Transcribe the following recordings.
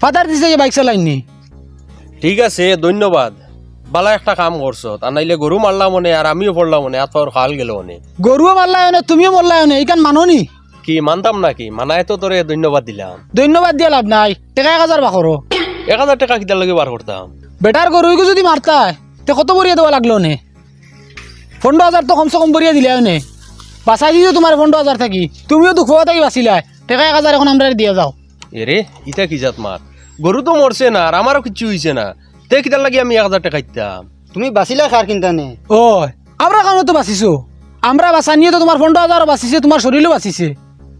Father দিছে যে bike চালাইনি। ঠিক আছে ধন্যবাদ। বালা একটা কাম করছ তা নাইলে গরু মারলাম মনে আর আমিও পড়লাম মনে আর তোর খাল গেল মনে গরুও মারলাই না তুমিও মরলাই না এইখান মাননি? কি মানতাম নাকি? মানায় তো তোরে ধন্যবাদ দিলাম। ধন্যবাদ দিয়া লাভ নাই টেকা এক হাজার বাকরো এক হাজার টাকা কিতার লগে বার করতাম বেটার গরুইকে যদি মারতায় তে কত বরিয়া দেওয়া লাগল নে পনেরো হাজার তো কমসে কম বরিয়া দিলে নে বাঁচাই দিও তোমার পনেরো হাজার থাকি। তুমিও দুঃখ থাকি বাঁচিলাই টেকা এক হাজার এখন আমরা দিয়ে যাও। এরে ইটা কি জাত মার গরু তো মরছে না আর আমারও কিছু হইছে না। তে কিতার লাগি আমি এক হাজার টাকা দিতাম তুমি বাঁচিলা খার কিনতা নে? ও আমরা কারণে তো বাঁচিছো? আমরা বাঁচা নিয়ে তো তোমার পনেরো হাজারও বাঁচিছে তোমার শরীরও বাঁচিছে।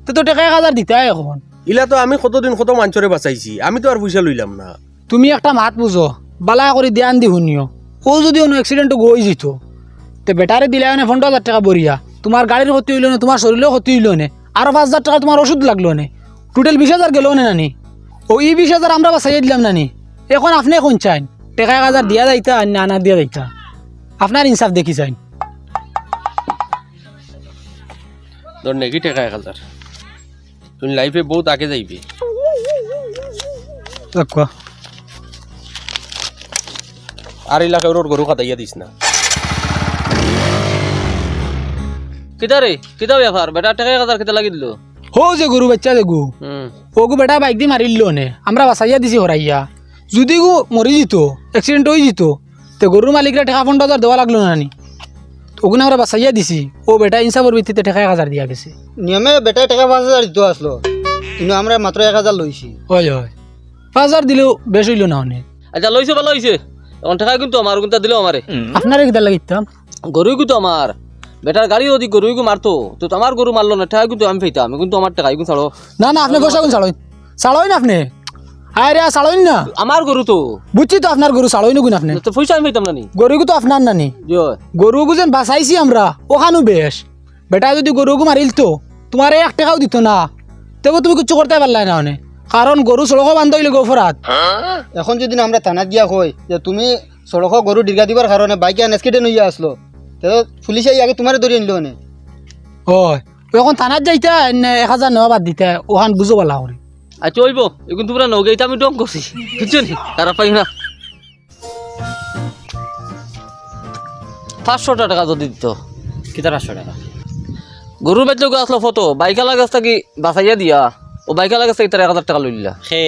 তো তো টেকা এক হাজার দিতাই এখন ইলা তো আমি কতদিন কত মাঞ্চরে বাঁচাইছি আমি তো আর পয়সা লইলাম না। তুমি একটা মাত বুঝো বালা করে ধ্যান দি শুনিও। ও যদি অন্য এক্সিডেন্ট গই যেত তে বেটারে দিলে মানে পনেরো হাজার টাকা বরিয়া তোমার গাড়ির ক্ষতি হইল না তোমার শরীরেও ক্ষতি হইল না আরও পাঁচ হাজার টাকা তোমার ওষুধ লাগল না? টোটাল বিশ হাজার গেল না নানি? ও ই বিশ হাজার আমরা বাঁচাইয়া দিলাম নানি। এখন আপনি এখন চাইন? টাকা এক হাজার দিয়া যাইতা না না দিয়া যাইতা? আপনার ইনসাফ দেখি চাইন। তোর নেকি টাকা এক হাজার। তুমি লাইফে বহুত আগে যাইবে। আর এলাকায় ওর গরু খাতাইয়া দিস না। কিতা রে? কিতা ব্যাপার? বেটা টাকা এক হাজার কিতা লাগি দিল? হো যে গরু বাচ্চা হুম ওগু বেটা বাইক দিয়ে মারিল নে আমরা বাঁচাইয়া দিছি হরাইয়া যদি গু মরি যেত অ্যাক্সিডেন্ট হয়ে যেত তো গরুর মালিকরা টাকা পনেরো হাজার দেওয়া লাগল না নি ওগুলো আমরা বাঁচাইয়া দিছি ও বেটা ইনসাফের ভিত্তিতে টাকা এক হাজার দিয়া গেছে নিয়মে বেটায় টাকা পাঁচ হাজার দিতে আসলো কিন্তু আমরা মাত্র এক হাজার লইছি হয় হয় পাঁচ হাজার দিলেও বেশ হইল না অনেক আচ্ছা লইছে ভালো হইছে এখন টাকা কিন্তু আমার কিন্তু দিলেও আমারে আপনারা কিতা লাগিতাম গরুই কিন্তু আমার বেটার গাড়ি ওদিক গরুই মারতো তো আমার গরু মারলো না টাকা কিন্তু আমি পাইতাম আমি কিন্তু আমার টাকা কিন্তু ছাড়ো। না না আপনি বসা কোন চালইন চালইন আপনি। আয় রে চালইন না। আমার গরু তো। বুঝছি তো আপনার গরু চালইন গুণ আপনি। তো পয়সা আমি পাইতাম না নি। গরুগু তো আপনার নানি জয় গরুগু যেন বাঁচাইছি আমরা ওখানো বেশ। বেটা যদি গরুগু মারিল তো তোমার এক টাকাও দিত না। তবে তুমি কিছু করতে পারলাই না অনে কারণ গরু সড়কও বান্ধ হইলে গোফরাত এখন যদি না আমরা থানাত গিয়া কই যে তুমি সড়ক গরু দীর্ঘা দিবার কারণে বাইকে অ্যাক্সিডেন্ট হইয়া আসলো তো পুলিশে আগে তোমার ধরে আনলো নে হয়। এখন থানাত যাইতা এক হাজার নেওয়া বাদ দিতে ওখান বুঝো পালা করে আচ্ছা ওইব এখন তোমরা নগাইতে আমি ডম করছি বুঝছ নি? তারা পাই না পাঁচশো টাকা যদি দিত। কিতা পাঁচশো টাকা? গরুর বাচ্চা আসলো ফটো বাইকালা গাছ থাকি বাঁচাইয়া দিয়া। ও বাইকালা গাছ থাকি তার এক হাজার টাকা লইলা সে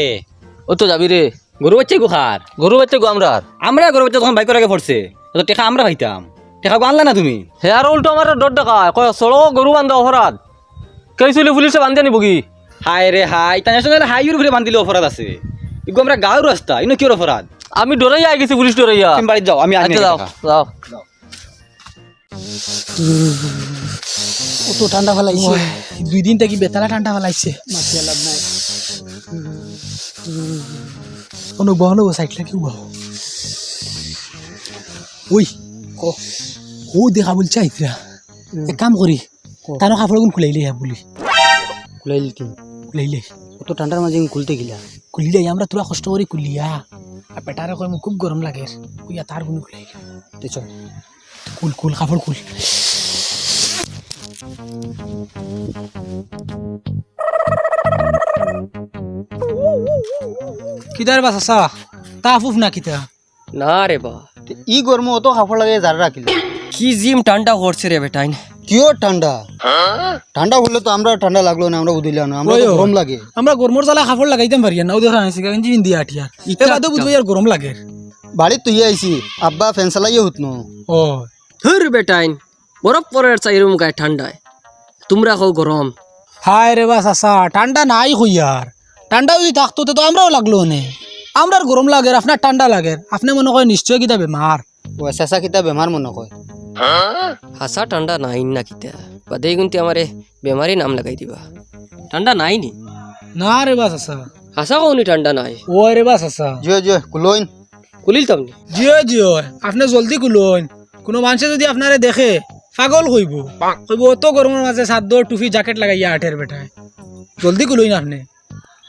ও তো যাবি রে গরু বাচ্চা গুখার গরু বাচ্চা গো আমরা আমরা গরু বাচ্চা তখন বাইকের আগে পড়ছে তো টেকা আমরা পাইতাম টেকা আনলা না তুমি? হে আর উল্টো আমার ডর টাকা কয় সড়ক গরু বান্ধা অপরাধ কে চলি পুলিশে বান্ধি আনিব কি? হাই রে হাই ইন্টারন্যাশনাল হাইওয়ের উপরে বান্ধিলে অপরাধ আছে। এগুলো আমরা গাঁৱৰ রাস্তা ইনো কিয় অপরাধ আমি ডরাইয়া গেছি পুলিশ ডরাইয়া তুমি বাড়িতে যাও আমি আনি আচ্ছা যাও যাও কত ঠান্ডা ফেলাইছে দুই দিন থেকে বেতালা ঠান্ডা ফেলাইছে কোনো বহন সাইকেল কি বহ? ওই ক ও দেখা বলছে আইতরা এক কাম করি তার কাপড় গুণ খুলাইলে হ্যাঁ বলি। খুলাইলি তুমি খুলাইলে। অত ঠান্ডার মাঝে খুলতে গিলা? খুলিলে আমরা তোরা কষ্ট করে খুলিয়া আর বেটারে কয় মোক খুব গরম লাগে। কুইয়া তার গুণ খুলাইলে তো চল। কুল কুল কাপড় কুল কিদার বাস আসা তা ফুফ না কিতা? না রে বা। ই গরম অত কাপড় লাগে যারা রাখিল কি জিম ঠান্ডা করছে রে বেটাইন কিয় ঠান্ডা ঠান্ডা হলে তো আমরা ঠান্ডা লাগল না আমরা বুঝলাম না আমরা তো গরম লাগে। আমরা গরমর জ্বালা কাপড় লাগাইতাম পারি না ও দেখা নাইছি গেঞ্জি পিন্ধি আঠিয়ার এবার তো বুঝব আর গরম লাগে। বাড়িত তুই আইছি আব্বা ফ্যান চালাইয়ে হুত নো। ও হুর বেটাইন বরফ পরের চাই রুম গায়ে ঠান্ডায় তোমরা হো গরম হায় রে বাস আসা ঠান্ডা নাই হইয়ার ঠান্ডা যদি থাকতো তো আমরাও লাগল নে। আমরার গরম লাগে আপনার ঠান্ডা লাগে আপনি মনে করেন নিশ্চয় কিতা বেমার। ও চেঁচা কিতা বেমার মনে কয়? হাসা ঠান্ডা নাই না কিতা। বাদে গুনতে আমারে বেমারি নাম লাগাই দিবা। ঠান্ডা নাই নি? না রে বাস আসা হাসা কৌনি ঠান্ডা নাই? ও রে বাস আসা জয় জয় কুলইন। কুলিল তামনি জিও জিও আপনি জলদি কুলন কোনো মানুষে যদি আপনারে দেখে পাগল কইব কইব অত গরমের মাঝে চাদর টুপি জ্যাকেট লাগাইয়া আঠের বেটায়। জলদি কুলইন আপনি।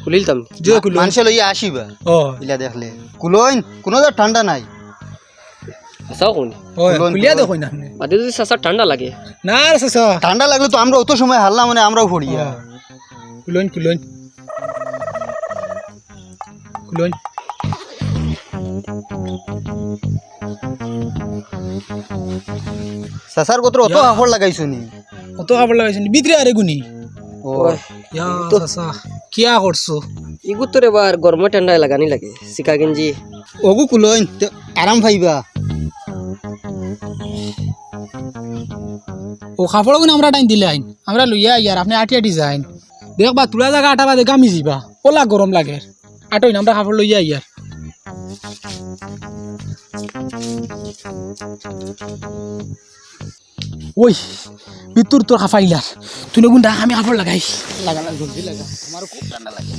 কুলিল তামনি জিও কুলন মানুষে লইয়া আসিবা। ও। ইলা দেখলে। কুলইন কোনো তো ঠান্ডা নাই। হাসা কৌনি ও কুলন, কুলিয়া কুলন। দেখুন আপনি। যদি হাসা ঠান্ডা লাগে। না রে চাচা। ঠান্ডা লাগলে তো আমরা অত সময় হারলাম মানে আমরাও পড়িয়া কুলন কুলন খুলুন চাচার গোত্র অত কাপড় লাগাইছো নি? কত কাপড় লাগাইছেন ভিতরে আরে গুনি ও ইয়া চাচা। কিয়া করছ? ইগুত তোর এবার গরমে ঠান্ডায় লাগানি লাগে চিকা গেঞ্জি। ওগু কুলইন আরাম পাইবা। ও কাপড় গুণ আমরা টাইম দিলে আইন। আমরা লইয়া ইয়ার আপনি আটি আটি যাইন দেখবা তুলা জায়গা আটা বাদে গামি যাবা ওলা গরম লাগে। আটইন আমরা কাপড় লইয়া ইয়ার ওই, বিতুর তোর কাফাইলার তুই নগুন দা, আমি কাপড় লাগাই। লাগা জলদি লাগা। আমারও খুব ঠান্ডা লাগে।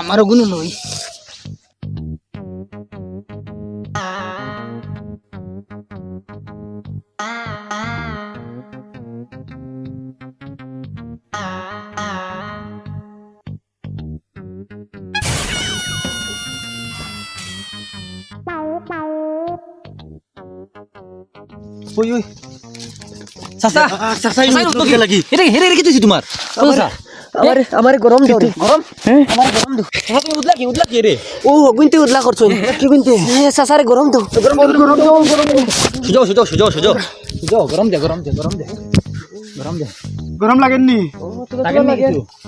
আমারও গুণ লই ওই ওই। চাচা চাচা লাগি। এটা হেরে রেখে দিছি তোমার। চাচা। আমার আমার গরম ধরে গরম? চাচা তুমি উদলা কি উদলা কি রে? ও গুনতে উদলা করছ। কি গুনতে? সাসারে গরম তো গরম গরম সুজাও সুজাও সুজাও সুজাও। যাও গরম দে গরম দে গরম দে। গরম দে। গরম লাগেননি?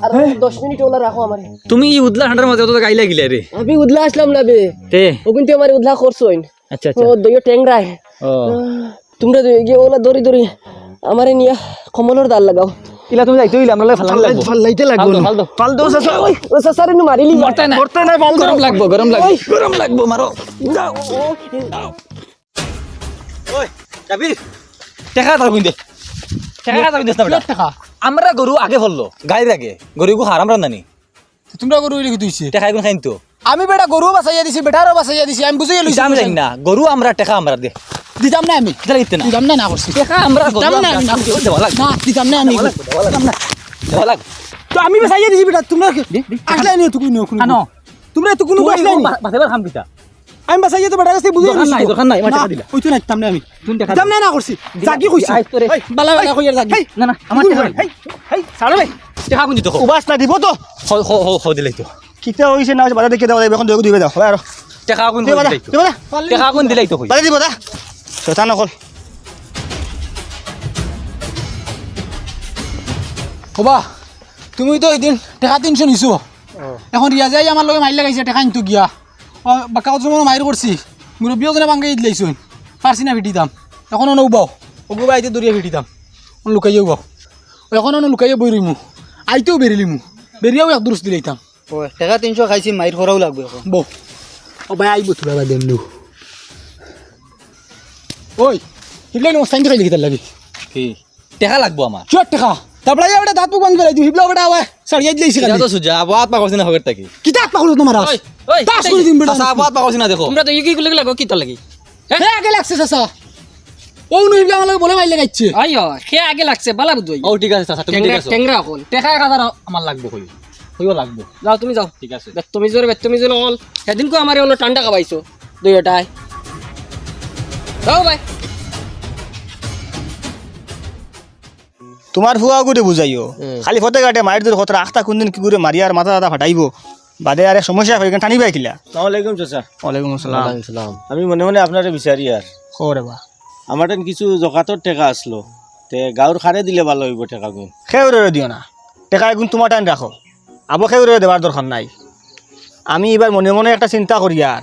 আর দশ মিনিট ওলা রাখো আমারে। তুমি উদলা ঠান্ডার মাঝে অত গাইলা গিলা রে। আমি উদলা আসলাম না বে। তে। ও কিন্তু আমার উদলা করছ আচ্ছা ও দইও ট্যাংরায় ও। তোমরা গিয়ে ওলা দড়ি দড়ি আমারে নিয়া কমলের দাল লাগাও। ইলা তুমি যাইতে হইলে আমরা ফালান লাগবো। ফাল্লাইতে লাগবো না। ফাল দাও ফাল দাও চাচা ও সাসারে নু মারিলি। মরতে না মরতে না ফাল গরম লাগবো গরম লাগবো। গরম লাগবো মারো। ওই যাবি? টেকা তার কইতে টেকা তার কইতে না টাকা? আমরা গরু আগে ফললো গাড়ির আগে। গরুকে হারাম রান্দানি তোমরা গরু লিখে দিয়েছে টেকা এখন খাইন তো আমি বেটা গরু বাসাইয়া দিছি বেটারও বাসাইয়া দিছি আমি বুঝিয়ে লইছি আমি জানি না। গরু আমরা টেকা আমরা দে। দিতাম না আমি না দিতাম না না করছি। আমরা দিতাম না আমি না দিতাম না আমি। দিতাম না দেওয়া তো আমি বাসাইয়া দিছি বেটা তোমরা আসলে নি তুকুই নো আনো। তোমরা তো কোনো আসলে নি বাসেবার খাম কিতা আমি বাসাইয়া তো বেটা কাছে বুঝিয়ে দরকার নাই, দরকার নাই, আমার দিলা। ওই তো না দিতাম না আমি। তুমি টাকা দিতাম না না করছি জাগি কইছি। বালা বালা কইয়া জাগি। না না আমার টেকা হেই হেই সাড়ে ভাই টেকা কোন দিত উবাস না দিব তো। হো হো হো হো দিলাই তো। কিতা হইছে না হইছে দেখে দাও এখন দইগু দিবে দাও আর। টেকা কোন দিলাই তো। কোন দিলাই তো কই বাধা দিব দা। শয়তান নকল হবা তুমি তো এদিন টেকা তিনশো নিছো। এখন রিয়াজাই আমার লগে মাইর লাগাইছে টেকা নিতো গিয়া। ও বাক্কা কত সময় মাইর করছি মুরব্বীও জনে বাঙ্গাই দিলাইছো পারছি না ভিটি দাম। এখন অন উবাও। ওগু বাইতে দরিয়া ভিটি দাম। লুকাইয়ে উবাও। এখন অন লুকাইয়ে বই রইমু আইতেও বেরিলি মু। বেরিয়াও এক দুরুস দিলাইতাম টাকা তিনশো খাইছি মাইর করাও লাগবে এখন। বৌ। ও ভাই আইব তোরা দেমলু ওই হিবলাই নো সাইন দেখাই লিখিতার লাগি? কি? টেকা লাগবো আমার চট টেকা তারপরে যাও দাঁত মুখ বান্ধ ফেলাই দিও হিবলা বেটা আবার সারিয়ে দিলাইছি এটা তো সুজা আবাদ পা করছিনা হগের তাকি কিতা আত্মা করল তোমার ওই ওই তাস করে দিন বেটা চাচা আবাদ পা করছিনা দেখো। তোমরা তো ইকি গুলো লাগো কি তো লাগি? হে? আগে লাগছে চাচা। ও নো হিবলা আমার বলে মাইলে গাইছে। আইও সে আগে লাগছে বালা বুঝই ও ঠিক আছে চাচা তুমি ঠিক ট্যাংরা আছে। ট্যাংরা এখন টেকা এক হাজার আমার লাগবো কই কইও লাগবো। যাও তুমি যাও। ঠিক আছে। তুমি জোরে তুমি জোরে অল সেদিন কো আমার হলো ঠান্ডা খাবাইছো। দুইটাই যাও ভাই তোমার ফুয়া গুড়ে বুঝাইও। খালি ফতে কাটে মায়ের দূর কথা আখতা কোনদিন কি করে মারি আর মাথা দাদা ফাটাইব। বাদে আর সমস্যা হয়ে টানি পাইকিলা সালামালাইকুম চাচা। ওয়ালাইকুম আসসালাম। আমি মনে মনে আপনারে বিচারি আর। খবরে বা। আমার টেন কিছু জকাতর টেকা আসলো। তে গাঁর খারে দিলে ভালো হইব টেকা গুণ খেউরে দিও না। টেকা এগুন তোমার টাইম রাখো আবো খেউরে দেওয়ার দরকার নাই। আমি এবার মনে মনে একটা চিন্তা করি আর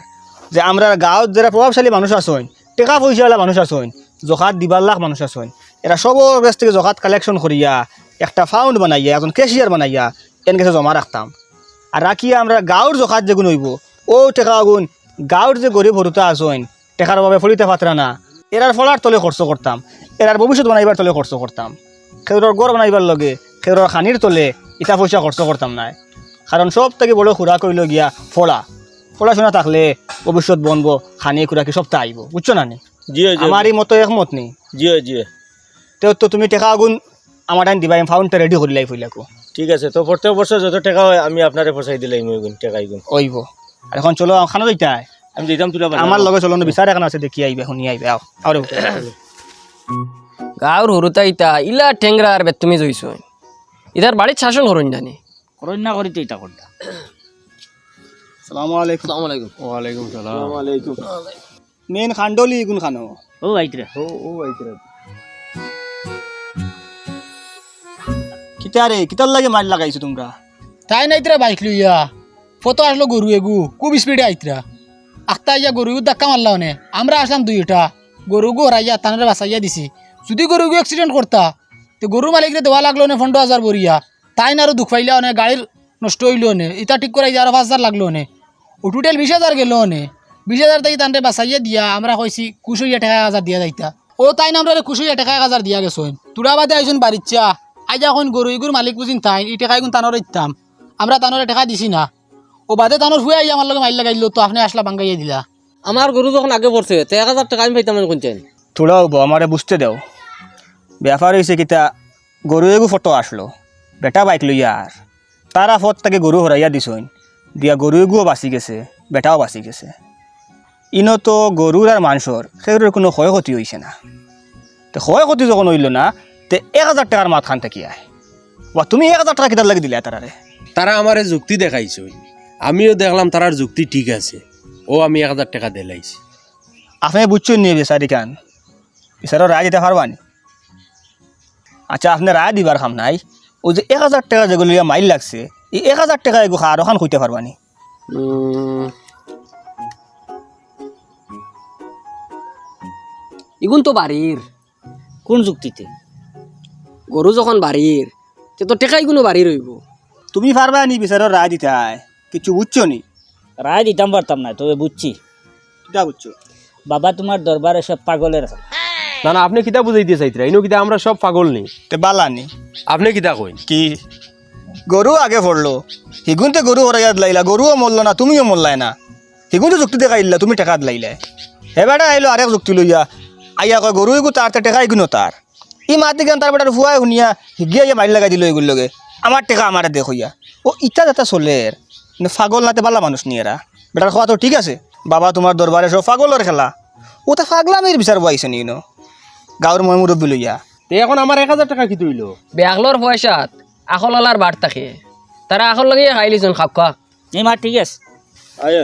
যে আমরা গাঁৱত যারা প্রভাবশালী মানুষ আছেন টেকা পয়সাওয়ালা মানুষ আছেন, জকাত দিবার লাখ মানুষ আছেন। এরা সবর কাছ থেকে জকাত কালেকশন করিয়া, একটা ফাউন্ড বানাইয়া এখন ক্যাশিয়ার বানাইয়া, এন কাছে জমা রাখতাম। আর রাখিয়া আমরা গাঁৱৰ জকাত যেগুন হইব, ও টেকা আগুন গাঁৱৰ যে গরিব হরুতা আছেন, টেকার অভাবে ফলিতে পাত্রা না। এরার ফলার তলে খরচ করতাম, এরার ভবিষ্যৎ বানাইবার তলে খরচ করতাম। খেউরর গড় বানাইবার লগে খেউরর খানির তলে ইটা পয়সা খরচ করতাম নাই কারণ সব থেকে বড় খুরা কইল গিয়া, ফলা। পড়াশোনা থাকলে ভবিষ্যৎ বনব খানি খুরাকি সবটা আইব বুঝছ না নি? আমারই মতো একমত নেই। জিও জিও। তেও তো তুমি টেকা আগুন আমার টাইম দিবা ফাউন্ডটা রেডি করি লাই ফইলাকো ঠিক আছে তো প্রত্যেক বছর যত টাকা হয় আমি আপনারে পচাই দিলে মই গুণ টেকাই গুণ ওইব আর এখন চলো খানো যাইতাই আমি দিতাম তুলা আমার লগে চলো বিচার এখন আছে দেখি আইবে শুনি আইবে আও। আও রে। গাঁর হরুতা ইতা ইলা ঠেংরা আর বেতুমি জইছো ইতার বাড়ির শাসন হরুন জানি। করন্যা করিতে ইটা করতা সালামু আলাইকুম। আসসালামু আলাইকুম। ওয়ালাইকুম সালাম। আলাইকুম। মেন খান্ডলি কোন খানো। ও আইতরে। কিতা রে কিতার লাগে মার লাগাইছো তোমরা? তাই নাইতরা বাইক লইয়া। ফটো আসলো গরু এগু। খুব স্পিডে আইতরা। আখতা ইয়া গরু ধাক্কা মারলা অনে আমরা আসলাম দুইটা। গরু গু হরাইয়া তানারে বাঁচাইয়া দিছি। যদি গরু গু অ্যাক্সিডেন্ট করতা তো গরু মালিকরে দেওয়া লাগল নে পনেরো হাজার বরিয়া। তাই না আরও দুঃখ পাইলা অনে গাড়ির নষ্ট হইল নে ইটা ঠিক করাই আরও পাঁচ হাজার লাগল নে ও টোটাল বিশ হাজার গেল নে। বিশ হাজার তাই তানরে বাঁচাইয়া দিয়া আমরা কইছি কুশ হইয়া টাকা এক হাজার দিয়া যাইতা। ও তাই না আমরা কুশ টাকা এক হাজার দিয়া গেছইন তুরা বাদে আইসুন বাড়িচ্ছা আজ এখন গরু ইগুর মালিক বুঝিন তাই এই টাকা এগুন তানোর ইতাম আমরা তানোরে টাকা দিছি না। ও বাদে তানোর হুয়ে আইয়া আমার লগে মাইল লাগাইলো তো আপনি আসলা বাঙ্গাইয়া দিলা। আমার গরু যখন আগে পড়ছে তে এক হাজার টাকা আমি পাইতাম কোনছেন থোড়া হব আমারে বুঝতে দেও। ব্যাপার হয়েছে কিতা গরু এগু ফটো আসলো। বেটা বাইক লইয়া আর তারা ফত তাকে গরু হরাইয়া দিছইন। দিয়া গরু এগুও বাঁচি গেছে বেটাও বাঁচি গেছে। ইনো তো গরুর আর মানুষের সেগুলোর কোনো ক্ষয় ক্ষতি হয়েছে না। তো ক্ষয় ক্ষতি যখন হইল না তে এক হাজার টাকার মাত খান থেকে আয় বা তুমি এক হাজার টাকা কিতার লাগি দিলে তারারে তারা আমারে যুক্তি দেখাইছে। আমিও দেখলাম তারার যুক্তি ঠিক আছে। ও আমি এক হাজার টাকা দিলাইছি। আপনি বুঝছেন নিয়ে বেচারি খান বিচারও রায় দিতে পারবানি আচ্ছা আপনি রায় দিবার খাম নাই। ও যে এক হাজার টাকা যেগুলো মাইল লাগছে এক হাজার টাকা এগো আরও খান খুঁজতে পারবানি ইগুন তো বাড়ির। কোন যুক্তিতে? গরু যখন বাড়ির তে তো টেকাই গুলো বাড়ি রইব তুমি পারবা নি বিচারও রায় দিতে আয় কিছু বুঝছ নি? রায় দিতাম পারতাম না তবে বুঝছি। কিটা বুঝছ? বাবা তোমার দরবারে সব পাগলের না না আপনি কিতা বুঝাইতে চাইতরা ইনো কিতা আমরা সব পাগল নেই তে বালানি আপনি কিতা কইন? কি? গরু আগে পড়ল। হিগুনতে গরু হরাইয়া লাইলা গরুও মরলো না তুমিও মরলাই না। হিগুনতে যুক্তি দেখাইলা তুমি টাকা লাইলে। হেবাটা আইলো আরেক যুক্তি লইয়া আইয়া কয় গরু এগু তার টেকা এগুনো তার। ই মাতি গান তার বেটার ফুয়াই শুনিয়া হিগিয়া ইয়া মারি লাগাই দিল এগুলো লগে। আমার টেকা আমার দেখ হইয়া ও ইটা যাতে চলের কিন্তু ফাগল নাতে বালা মানুষ নিয়ে এরা। বেটার খাওয়া তো ঠিক আছে বাবা তোমার দরবারে সব ফাগলের খেলা। ও তো ফাগলামের বিচার বইছে নি ন গাঁৱৰ মই মুৰব্বী লইয়া। তে এখন আমার এক হাজার টাকা কি তৈল বেগলোর পয়সাত আখলালার বাট থাকে। তারা আখল লাগিয়ে খাইলি লিছুন খাপ খা এই মা ঠিক আছে। আয়।